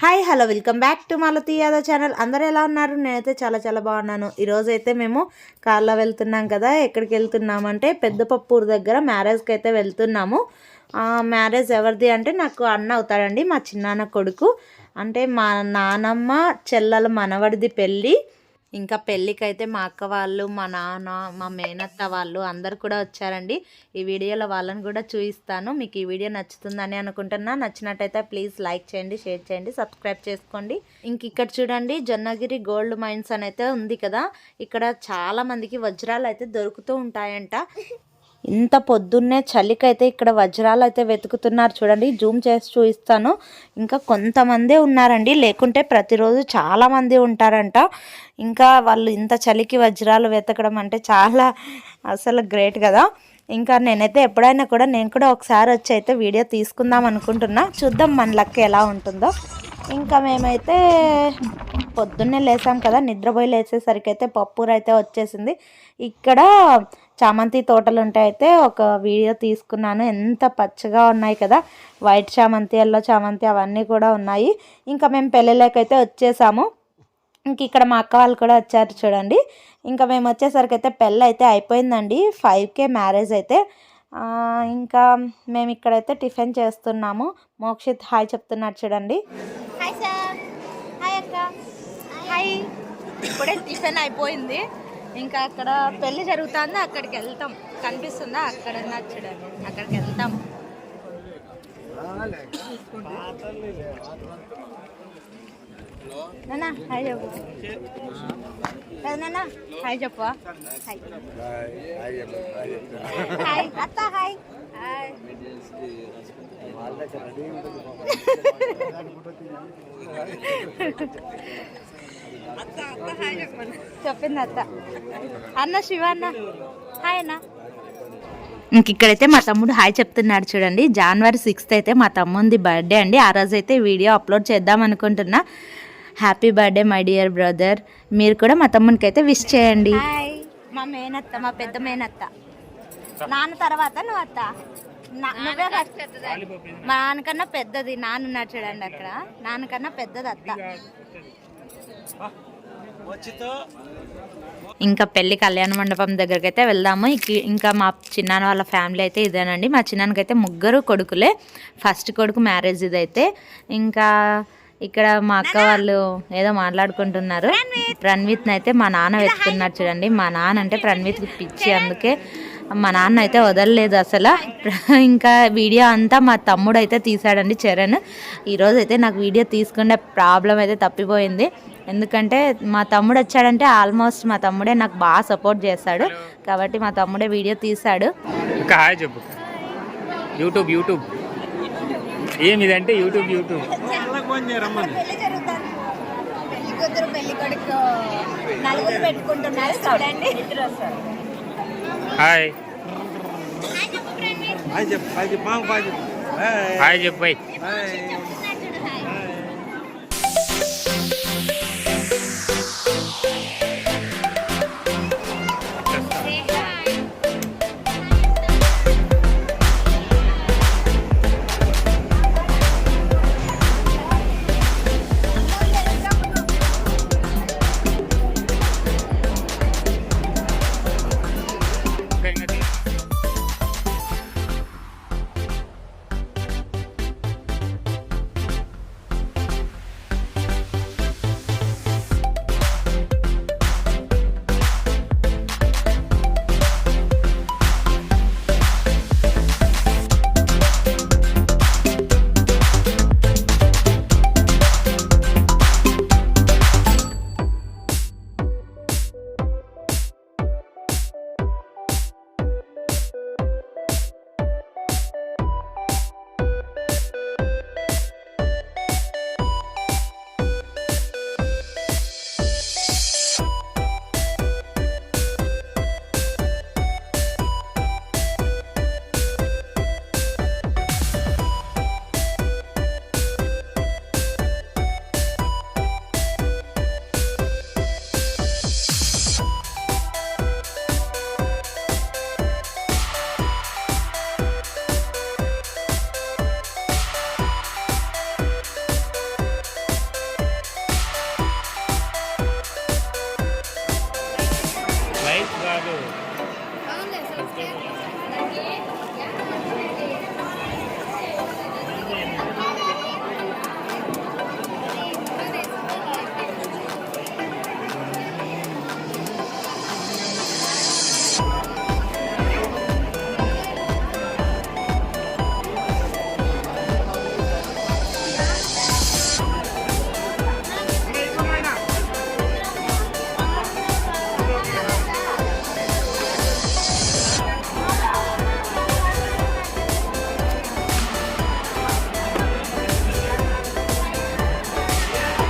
Hi hello welcome back to Malathi Yadav channel. అందరూ ఎలా ఉన్నారు? నేనైతే చాలా చాలా బాగున్నాను. ఈరోజు అయితే మేము కార్లో వెళ్తున్నాం కదా. ఎక్కడికి వెళ్తున్నామంటే పెద్దపప్పూరు దగ్గర మ్యారేజ్కి అయితే వెళ్తున్నాము. మ్యారేజ్ ఎవరిది అంటే నాకు అన్న అవుతాడండి మా చిన్నాన్న కొడుకు. అంటే మా నానమ్మ చెల్లెల మనవడిది పెళ్ళి. ఇంకా పెళ్ళికైతే మా అక్క వాళ్ళు మా నాన్న మా మేనత్త వాళ్ళు అందరు కూడా వచ్చారండి. ఈ వీడియోలో వాళ్ళని కూడా చూపిస్తాను. మీకు ఈ వీడియో నచ్చుతుందని అనుకుంటున్నా. నచ్చినట్టయితే ప్లీజ్ లైక్ చేయండి షేర్ చేయండి సబ్స్క్రైబ్ చేసుకోండి. ఇంక ఇక్కడ చూడండి జొన్నగిరి గోల్డ్ మైన్స్ అని అయితే ఉంది కదా. ఇక్కడ చాలా మందికి వజ్రాలు అయితే దొరుకుతూ ఉంటాయంట. ఇంత పొద్దున్నే చలికైతే ఇక్కడ వజ్రాలు అయితే వెతుకుతున్నారు చూడండి. జూమ్ చేసి చూపిస్తాను. ఇంకా కొంతమందే ఉన్నారండి. లేకుంటే ప్రతిరోజు చాలామంది ఉంటారంట. ఇంకా వాళ్ళు ఇంత చలికి వజ్రాలు వెతకడం అంటే చాలా అసలు గ్రేట్ కదా. ఇంకా నేనైతే ఎప్పుడైనా కూడా నేను కూడా ఒకసారి వచ్చి అయితే వీడియో తీసుకుందాం అనుకుంటున్నా. చూద్దాం మన లక్ ఎలా ఉంటుందో. ఇంకా మేమైతే పొద్దున్నే లేసాం కదా. నిద్రపోయి లేచేసరికి అయితే పప్పుర అయితే వచ్చేసింది. ఇక్కడ చామంతి తోటలు ఉంటే అయితే ఒక వీడియో తీసుకున్నాను. ఎంత పచ్చగా ఉన్నాయి కదా. వైట్ చామంతి ఎల్లో చామంతి అవన్నీ కూడా ఉన్నాయి. ఇంకా మేము పెళ్ళిళ్ళకైతే వచ్చేసాము. ఇంక ఇక్కడ మా అక్క వాళ్ళు కూడా వచ్చారు చూడండి. ఇంకా మేము వచ్చేసరికి అయితే పెళ్ళి అయితే అయిపోయిందండి. ఫైవ్కే మ్యారేజ్ అయితే. ఆ, ఇంకా మేము ఇక్కడైతే టిఫిన్ చేస్తున్నాము. మోక్షిత్ హాయ్ చెప్తున్నాడు చూడండి. Hi sir. హాయ్ అక్క. హాయ్. ఇప్పుడే టిఫిన్ అయిపోయింది. ఇంకా అక్కడ పెళ్ళి జరుగుతుందా? అక్కడికి వెళ్తాం. కనిపిస్తుందా? అక్కడ చూడండి. అక్కడికి వెళ్తాం. నానా హాయ్ చెప్పు. నానా హాయ్ చెప్పు. హాయ్. హాయ్ అత్త హాయ్. హాయ్. చెప్పింది అత్త. అన్న శివ అన్న హాయ్ అన్న. ఇంక ఇక్కడైతే మా తమ్ముడు హాయ్ చెప్తున్నాడు చూడండి. జనవరి సిక్స్త్ అయితే మా తమ్ముంది బర్త్డే అండి. ఆ రోజు అయితే వీడియో అప్లోడ్ చేద్దాం అనుకుంటున్నా. Happy birthday my dear brother మీరు కూడా మా తమ్మునికి అయితే విష్ చేయండి మా మేనత్త మా పెద్ద మేనత్త. నాన్న తర్వాత నువ్వు అత్త? నువ్వే first. మా నాన్నకన్నా పెద్దది. నాన్న ఉన్నాడు చూడండి అక్కడ. నాన్నకన్నా పెద్దది అత్త. ఇంకా పెళ్ళి కళ్యాణ మండపం దగ్గరికి అయితే వెళ్దాము. ఇక- ఇంకా మా చిన్నాన్న వాళ్ళ ఫ్యామిలీ అయితే ఇదేనండి. మా చిన్నాన్నకి అయితే ముగ్గురు కొడుకులే. ఫస్ట్ కొడుకు మ్యారేజ్ ఇదైతే. ఇంకా ఇక్కడ మా అక్క వాళ్ళు ఏదో మాట్లాడుకుంటున్నారు. ప్రణ్విత్ అయితే మా నాన్న వెతుకున్నాడు చూడండి. మా నాన్న అంటే ప్రణ్విత్ పిచ్చి అందుకే మా నాన్న అయితే వదలలేదు అసలు. ఇంకా వీడియో అంతా మా తమ్ముడు అయితే తీసాడండి చరణ్. ఈరోజు అయితే నాకు వీడియో తీసుకునే ప్రాబ్లం అయితే తప్పిపోయింది. ఎందుకంటే మా తమ్ముడు వచ్చాడంటే ఆల్మోస్ట్ మా తమ్ముడే నాకు బాగా సపోర్ట్ చేస్తాడు. కాబట్టి మా తమ్ముడే వీడియో హాయ్ చెప్పు. యూట్యూబ్ యూట్యూబ్ ఏమి ఇదంటే యూట్యూబ్ యూట్యూబ్ పెళ్ళి కొడుకు నలుగురు పెట్టుకుంటున్నారు చూడండి. హాయ్ హాయ్ చెప్పు హాయ్ చెప్పు మాకు బాయ్ చెప్పు హాయ్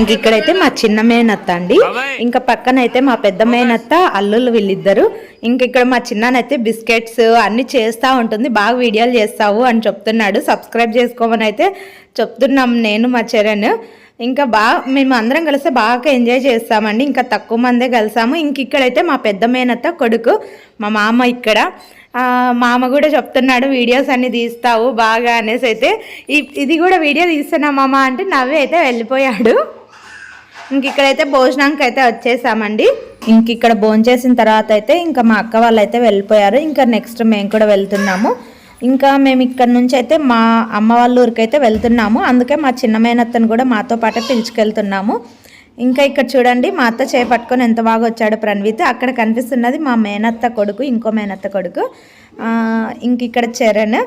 ఇంక ఇక్కడైతే మా చిన్న మేనత్త అండి. ఇంకా పక్కన అయితే మా పెద్ద మేనత్త అల్లుళ్ళు వీళ్ళిద్దరు. ఇంక ఇక్కడ మా చిన్ననైతే బిస్కెట్స్ అన్ని చేస్తూ ఉంటుంది. బాగా వీడియోలు చేస్తావు అని చెప్తున్నాడు. సబ్స్క్రైబ్ చేసుకోమని అయితే చెప్తున్నాం నేను మా చరణ్. ఇంకా బాగా మేము అందరం కలిసి బాగా ఎంజాయ్ చేస్తామండి. ఇంకా తక్కువ మందే కలిసాము. ఇంక ఇక్కడైతే మా పెద్ద మేనత్త కొడుకు మా మామ ఇక్కడ. మామ కూడా చెప్తున్నాడు వీడియోస్ అన్ని తీస్తావు బాగా అనేసి అయితే. ఇది కూడా వీడియో తీస్తున్నా మామ అంటే నవ్వి అయితే వెళ్ళిపోయాడు. ఇంక ఇక్కడైతే భోజనానికి అయితే వచ్చేసామండి. ఇంక ఇక్కడ భోజనం చేసిన తర్వాత అయితే ఇంకా మా అక్క వాళ్ళు అయితే వెళ్ళిపోయారు. ఇంకా నెక్స్ట్ మేము కూడా వెళ్తున్నాము. ఇంకా మేము ఇక్కడ నుంచి అయితే మా అమ్మ వాళ్ళ ఊరికి అయితే వెళ్తున్నాము. అందుకే మా చిన్న మేనత్తను కూడా మాతో పాటే పిలుచుకెళ్తున్నాము. ఇంకా ఇక్కడ చూడండి మా అత్త చేపట్టుకొని ఎంత బాగా వచ్చాడు ప్రణవీత్ అక్కడ కనిపిస్తున్నది మా మేనత్త కొడుకు ఇంకో మేనత్త కొడుకు. ఇంక ఇక్కడ చరణ్.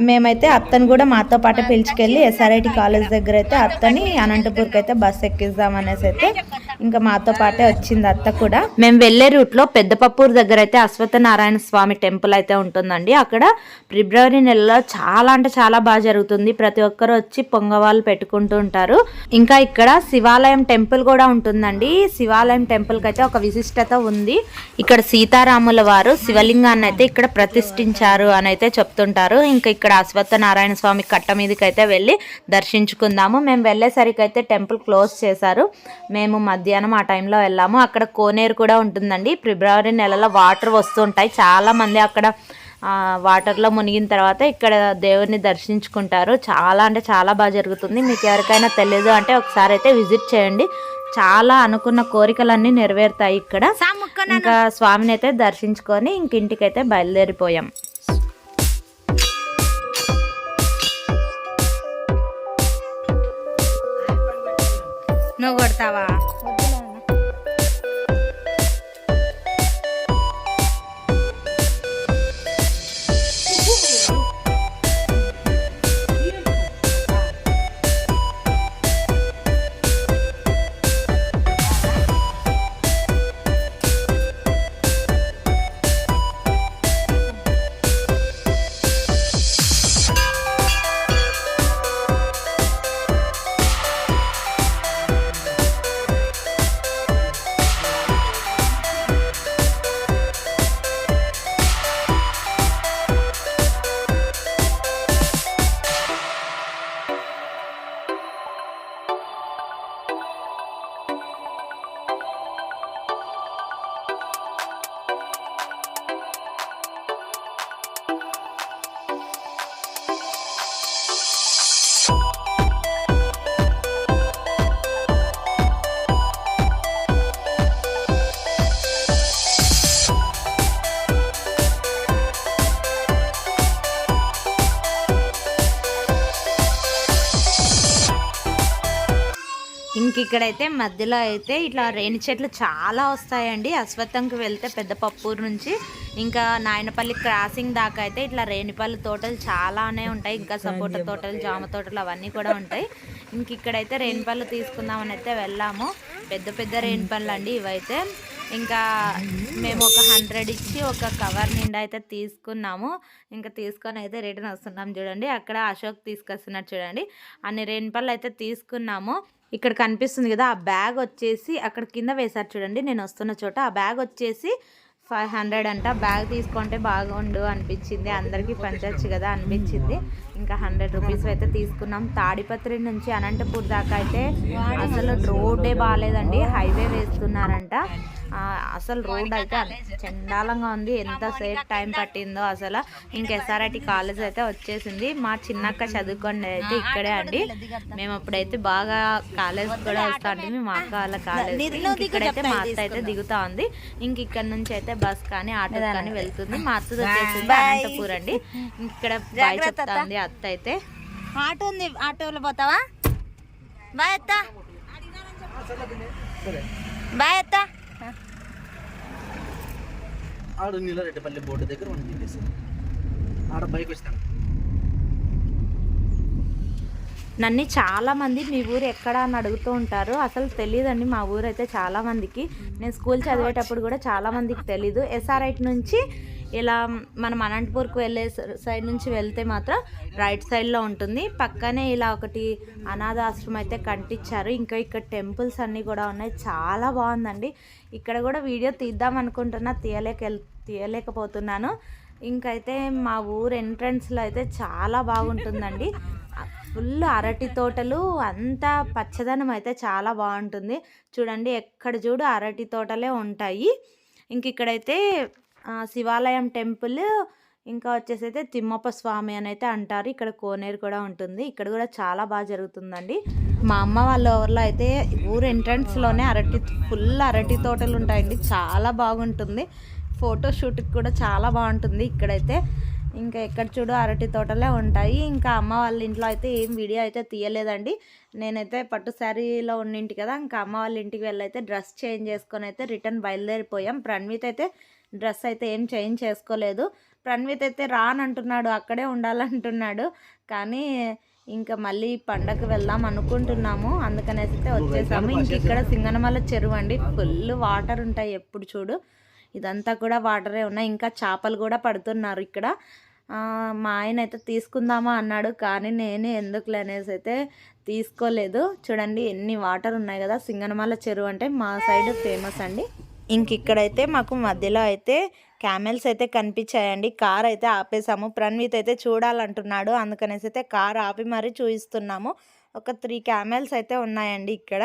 మేమైతే అత్తని కూడా మాతో పాటు పిలుచుకెళ్ళి ఎస్ఆర్ఐటి కాలేజ్ దగ్గర అయితే అత్తని అనంతపూర్కి అయితే బస్ ఎక్కిద్దాం అనేసి అయితే ఇంకా మాతో పాటే వచ్చింది అత్త కూడా. మేము వెళ్ళే రూట్లో దగ్గర అయితే అశ్వత్థ నారాయణ స్వామి టెంపుల్ అయితే ఉంటుందండి. అక్కడ ఫిబ్రవరి నెలలో చాలా అంటే చాలా బాగా జరుగుతుంది. ప్రతి ఒక్కరు వచ్చి పొంగవాళ్ళు పెట్టుకుంటూ ఉంటారు. ఇంకా ఇక్కడ శివాలయం టెంపుల్ కూడా ఉంటుందండి. శివాలయం టెంపుల్కి అయితే ఒక విశిష్టత ఉంది. ఇక్కడ సీతారాముల వారు శివలింగాన్ని అయితే ఇక్కడ ప్రతిష్ఠించారు అని అయితే చెప్తుంటారు. ఇంకా ఇక్కడ అశ్వత్థ నారాయణ స్వామి కట్ట మీదకి అయితే వెళ్ళి దర్శించుకుందాము. మేము వెళ్ళేసరికి అయితే టెంపుల్ క్లోజ్ చేశారు. మేము మధ్య మధ్యాహ్నం ఆ టైంలో వెళ్ళాము. అక్కడ కోనేరు కూడా ఉంటుందండి. ఫిబ్రవరి నెలలో వాటర్ వస్తుంటాయి. చాలా మంది అక్కడ వాటర్లో మునిగిన తర్వాత ఇక్కడ దేవుడిని దర్శించుకుంటారు. చాలా అంటే చాలా బాగా జరుగుతుంది. మీకు ఎవరికైనా తెలియదు అంటే ఒకసారి అయితే విజిట్ చేయండి. చాలా అనుకున్న కోరికలన్నీ నెరవేరుతాయి ఇక్కడ. ఇంకా స్వామిని అయితే దర్శించుకొని ఇంక ఇంటికైతే బయలుదేరిపోయాం. నువ్వు కొడతావా? ఇంక ఇక్కడైతే మధ్యలో అయితే ఇట్లా రేణి చెట్లు చాలా వస్తాయండి. అశ్వత్థంకి వెళ్తే పెద్ద పప్పూరు నుంచి. ఇంకా నాయనపల్లి క్రాసింగ్ దాకా అయితే ఇట్లా రేణిపల్లి తోటలు చాలానే ఉంటాయి. ఇంకా సపోటా తోటలు జామ తోటలు అవన్నీ కూడా ఉంటాయి. ఇంక ఇక్కడైతే రేణిపళ్ళు తీసుకుందామని అయితే వెళ్ళాము. పెద్ద పెద్ద రేణిపళ్ళు అండి ఇవైతే. ఇంకా మేము ఒక హండ్రెడ్ ఇచ్చి ఒక కవర్ నిండా అయితే తీసుకున్నాము. ఇంకా తీసుకొని అయితే రిటర్న్ వస్తున్నాం చూడండి. అక్కడ అశోక్ తీసుకొస్తున్నట్టు చూడండి. అన్ని రేణిపళ్ళు అయితే తీసుకున్నాము. ఇక్కడ కనిపిస్తుంది కదా ఆ బ్యాగ్ వచ్చేసి అక్కడ కింద వేశారు చూడండి నేను వస్తున్న చోట. ఆ బ్యాగ్ వచ్చేసి ఫైవ్ హండ్రెడ్ అంట. బ్యాగ్ తీసుకుంటే బాగుండు అనిపించింది. అందరికీ పంచవచ్చు కదా అనిపించింది. ఇంకా హండ్రెడ్ రూపీస్ అయితే తీసుకున్నాం. తాడిపత్రి నుంచి అనంతపూర్ దాకా అయితే అసలు రోడ్డే బాగాలేదండి హైవే వేస్తున్నారంట. ఆ, అసలు రోడ్ అయితే చండాలంగా ఉంది. ఎంత సేపు టైం పట్టిందో అసలు. ఇంక ఎస్ఆర్ఐటి కాలేజ్ అయితే వచ్చేసింది. మా చిన్నక్క చదువుకోండి అయితే ఇక్కడే అండి. మేము అప్పుడైతే బాగా కాలేజ్ కూడా వస్తా అంటే మా అక్క వాళ్ళ కాలేజ్ ఇక్కడైతే మా అత్త అయితే దిగుతా ఉంది. ఇంక ఇక్కడ నుంచి అయితే బస్ కానీ ఆటో కానీ వెళ్తుంది. మా అత్తది వచ్చేసింది అనంతపూర్ అండి. ఇక్కడ బాయ్ చెప్తా ఉంది. అత్త అయితే ఆటో ఉంది ఆటోలో పోతావా? బాయ్ అత్త. బాయ్ అత్త. ఆడు నీళ్ళరెడ్డిపల్లి బోర్డు దగ్గర మనం ఆడ బైక్ వస్తాను నన్ను చాలా మంది మీ ఊరు ఎక్కడ అని అడుగుతూ ఉంటారు. అసలు తెలియదండి మా ఊరు అయితే చాలా మందికి. నేను స్కూల్ చదివేటప్పుడు కూడా చాలా మందికి తెలీదు. ఎస్ఆర్ఐటి నుంచి ఇలా మనం అనంతపూర్కి వెళ్ళే సైడ్ నుంచి వెళ్తే మాత్రం రైట్ సైడ్లో ఉంటుంది. పక్కనే ఇలా ఒకటి అనాథాశ్రమం అయితే కట్టించారు. ఇంకా ఇక్కడ టెంపుల్స్ అన్నీ కూడా ఉన్నాయి. చాలా బాగుందండి. ఇక్కడ కూడా వీడియో తీద్దాం అనుకుంటున్నా. తీయలేక తీయలేకపోతున్నాను. ఇంకైతే మా ఊరు ఎంట్రన్స్లో అయితే చాలా బాగుంటుందండి. ఫుల్ అరటి తోటలు అంతా పచ్చదనం అయితే చాలా బాగుంటుంది. చూడండి ఎక్కడ చూడు అరటి తోటలే ఉంటాయి. ఇంక ఇక్కడైతే శివాలయం టెంపుల్ ఇంకా వచ్చేసి అయితే తిమ్మప్ప స్వామి అని అయితే అంటారు. ఇక్కడ కోనేరు కూడా ఉంటుంది. ఇక్కడ కూడా చాలా బాగా జరుగుతుందండి. మా అమ్మ వాళ్ళ ఊర్లో అయితే ఊరు ఎంట్రన్స్లోనే అరటి ఫుల్ అరటి తోటలు ఉంటాయండి. చాలా బాగుంటుంది. ఫోటో షూట్కి కూడా చాలా బాగుంటుంది ఇక్కడైతే. ఇంకా ఎక్కడ చూడు అరటి తోటలే ఉంటాయి. ఇంకా అమ్మ వాళ్ళ ఇంట్లో అయితే ఏం వీడియో అయితే తీయలేదండి. నేనైతే పట్టు శారీలో ఉన్నింటి కదా ఇంకా అమ్మ వాళ్ళ ఇంటికి వెళ్ళైతే డ్రెస్ చేంజ్ చేసుకొని అయితే రిటర్న్ బయలుదేరిపోయాం. ప్రణ్విత్ అయితే డ్రెస్ అయితే ఏం చేంజ్ చేసుకోలేదు. ప్రణ్విత్ అయితే రానంటున్నాడు అక్కడే ఉండాలంటున్నాడు. కానీ ఇంకా మళ్ళీ పండగ వెళ్దాం అనుకుంటున్నాము. అందుకనేసి అయితే వచ్చేసాము. ఇంక ఇక్కడ సింగనమల చెరువు అండి. ఫుల్ వాటర్ ఉంటాయి ఎప్పుడు చూడు. ఇదంతా కూడా వాటరే ఉన్నాయి. ఇంకా చేపలు కూడా పడుతున్నారు ఇక్కడ. మా ఆయన అయితే తీసుకుందామా అన్నాడు. కానీ నేనే ఎందుకులే అనేసి అయితే తీసుకోలేదు. చూడండి ఎన్ని వాటర్ ఉన్నాయి కదా. సింగనమల చెరువు అంటే మా సైడ్ ఫేమస్ అండి. ఇంక ఇక్కడైతే మాకు మధ్యలో అయితే క్యామెల్స్ అయితే కనిపించాయండి. కార్ అయితే ఆపేసాము. ప్రణ్విత్ అయితే చూడాలంటున్నాడు. అందుకనేసి అయితే కార్ ఆపి మరీ చూపిస్తున్నాము ఒక త్రీ క్యామెల్స్ అయితే ఉన్నాయండి ఇక్కడ.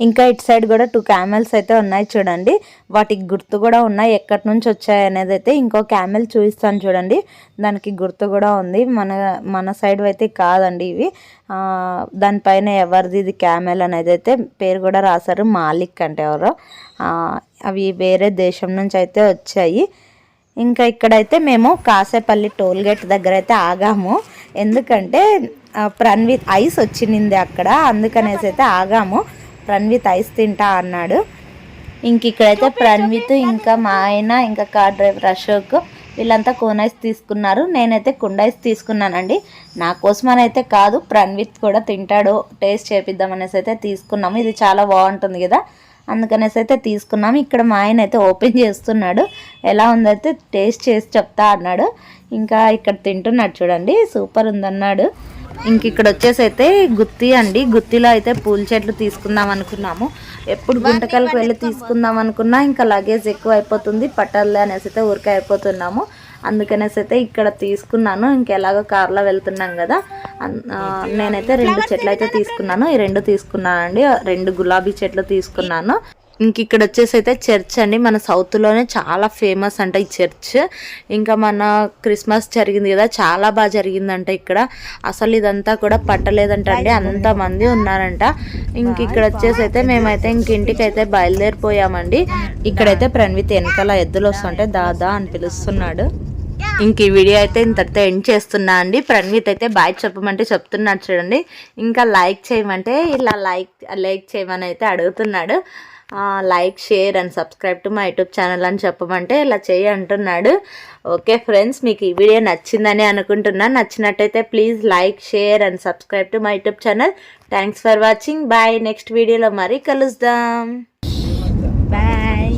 ఇంకా ఇటు సైడ్ కూడా టూ క్యామెల్స్ అయితే ఉన్నాయి చూడండి. వాటికి గుర్తు కూడా ఉన్నాయి. ఎక్కడి నుంచి వచ్చాయి అనేది అయితే ఇంకో క్యామెల్ చూపిస్తాను చూడండి. దానికి గుర్తు కూడా ఉంది. మన మన సైడ్ అయితే కాదండి ఇవి. దానిపైన ఎవరిది ఇది క్యామెల్ అనేది అయితే పేరు కూడా రాశారు మాలిక్ అంటే ఎవరో. అవి వేరే దేశం నుంచి అయితే వచ్చాయి. ఇంకా ఇక్కడైతే మేము కాసేపల్లి టోల్ గేట్ దగ్గర అయితే ఆగాము. ఎందుకంటే ఆ, ప్రణ్విత్ ఐస్ వచ్చింది అక్కడ. అందుకనేసి అయితే ఆగాము. ప్రణ్విత్ ఐస్ తింటా అన్నాడు. ఇంక ఇక్కడైతే ప్రణ్విత్ ఇంకా మా ఆయన ఇంకా కార్ డ్రైవర్ అశోక్ వీళ్ళంతా కోన్ ఐస్ తీసుకున్నారు. నేనైతే కుండ ఐస్ తీసుకున్నానండి. నా కోసం అయితే కాదు ప్రణ్విత్ కూడా తింటాడు. టేస్ట్ చేపిద్దామనేసి అయితే తీసుకున్నాము. ఇది చాలా బాగుంటుంది కదా. అందుకనేసి అయితే తీసుకున్నాము. ఇక్కడ మా ఆయన అయితే ఓపెన్ చేస్తున్నాడు. ఎలా ఉందైతే టేస్ట్ చేసి చెప్తా అన్నాడు. ఇంకా ఇక్కడ తింటున్నాడు చూడండి. సూపర్ ఉందన్నాడు. ఇంక ఇక్కడ వచ్చేసి అయితే గుత్తి అండి. గుత్తిలో అయితే పూల చెట్లు తీసుకుందాం అనుకున్నాము. ఎప్పుడు గుంటకల్కి వెళ్ళి తీసుకుందాం అనుకున్నా ఇంకా లగేజ్ ఎక్కువ అయిపోతుంది. పట్టాలి అనేసి అయితే ఊరికే అయిపోతున్నాము. అందుకనేసి అయితే ఇక్కడ తీసుకున్నాను. ఇంకెలాగో కార్లో వెళ్తున్నాం కదా. నేనైతే రెండు చెట్లు అయితే తీసుకున్నాను. ఈ రెండు తీసుకున్నానండి. రెండు గులాబీ చెట్లు తీసుకున్నాను. ఇంక ఇక్కడ వచ్చేసి అయితే చర్చ్ అండి. మన సౌత్లోనే చాలా ఫేమస్ అంట ఈ చర్చ్. ఇంకా మన క్రిస్మస్ జరిగింది కదా చాలా బాగా జరిగిందంట ఇక్కడ. అసలు ఇదంతా కూడా పట్టలేదంట అండి. అంత మంది ఉన్నారంట. ఇంక ఇక్కడ వచ్చేసి అయితే మేమైతే ఇంక ఇంటికి అయితే బయలుదేరిపోయామండి. ఇక్కడైతే ప్రణవిత్ వెనకాల ఎద్దులు వస్తుంటే దాదా అని పిలుస్తున్నాడు. ఇంక ఈ వీడియో అయితే ఇంతటితో ఎండ్ చేస్తున్నా అండి. ప్రణవిత్ అయితే బాయ్ చెప్పమంటే చెప్తున్నాడు చూడండి. ఇంకా లైక్ చేయమంటే ఇలా లైక్ లైక్ చేయమని అయితే అడుగుతున్నాడు. Like share and subscribe to మా యూట్యూబ్ ఛానల్ అని చెప్పమంటే ఇలా చేయి అంటున్నాడు. ఓకే ఫ్రెండ్స్ మీకు ఈ వీడియో నచ్చిందని అనుకుంటున్నాను నచ్చినట్టయితే please like share and subscribe to మా YouTube channel. Thanks for watching bye next వీడియోలో మరీ కలుద్దాం. బాయ్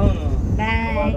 అవును.